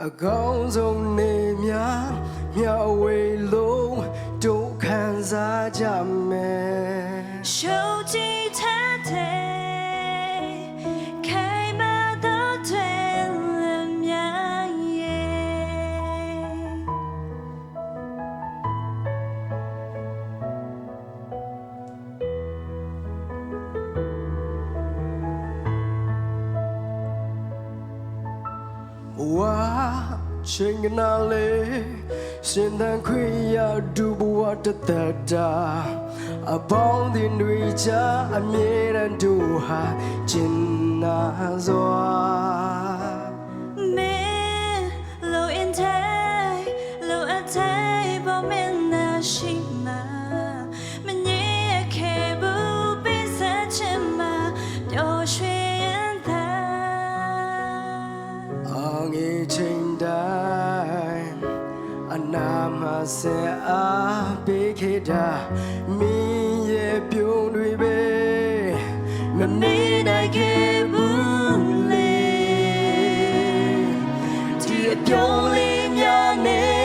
အကောင်းဆုံးနေများမြဝေလုံးတို့ခံစားကြမယ်ရှုပ်ကြည်ထက်တဲ့ ဝါချိန်ကနာလေးရှင်သန်ခွေရဒူဘဝတသက်တာအပေါင်းအသင်းတွေချာအမြဲတမ်းတို့ဟာကျင်နာစွာ ချိန်တိုင်းအနာမဆဲအားပေးခဲ့တာမင်းရဲ့ပြုံးတွေပဲမမေ့နိုင်ခဲ့ဘူးလေဒီအပြုံးလေးများနဲ့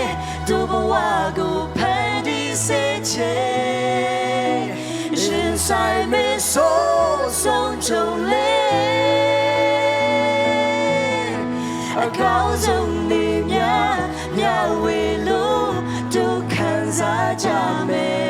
ဒုဘဝကိုဖန်တီးစေချေရှင်ဆိုင်မဆိုးဆုံးချုံလေး အကောင်းဆုံးနေများမျှဝေလို့ဒုက္ခံစားကြမယ်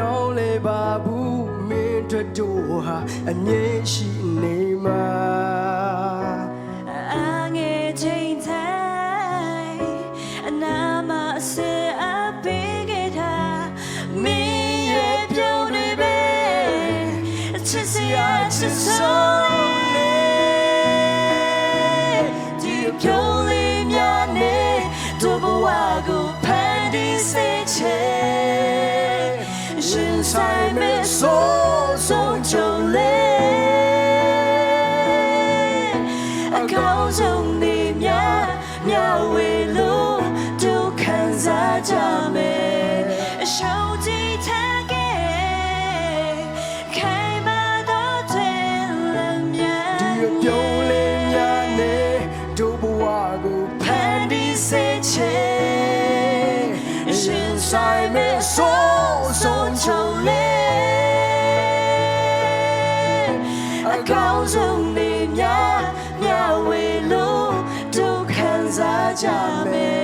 ပြောင်းလဲပါဘူးမင်းတို့တို့ဟာအငြိရှိနေမှာအငယ်ချင်းတိုင်းအနာမအစအပေးခဲ့တာမင်းရဲ့ပြုံးတွေပဲချစ်စရာချစ်ဆုံးလေးဒီပြုံးလေးများနဲ့ဒုဘဝကိုဖန်တီးစေ ချေရှင်ဆိုင်မဲ့ဆိုးဆုံးချုံလေးအကောင်းဆုံးနေများမျှဝေလို့ဒုက္ခံစားကြမယ်အရှုံးကြည့်ထားခဲ့ခိုင်မာတော့တယ်လည်းမြတ်ဒီအပြုံးလေးများ ဆုံးနေများမျှဝေလို့ဒုက္ခံစားကြမယ်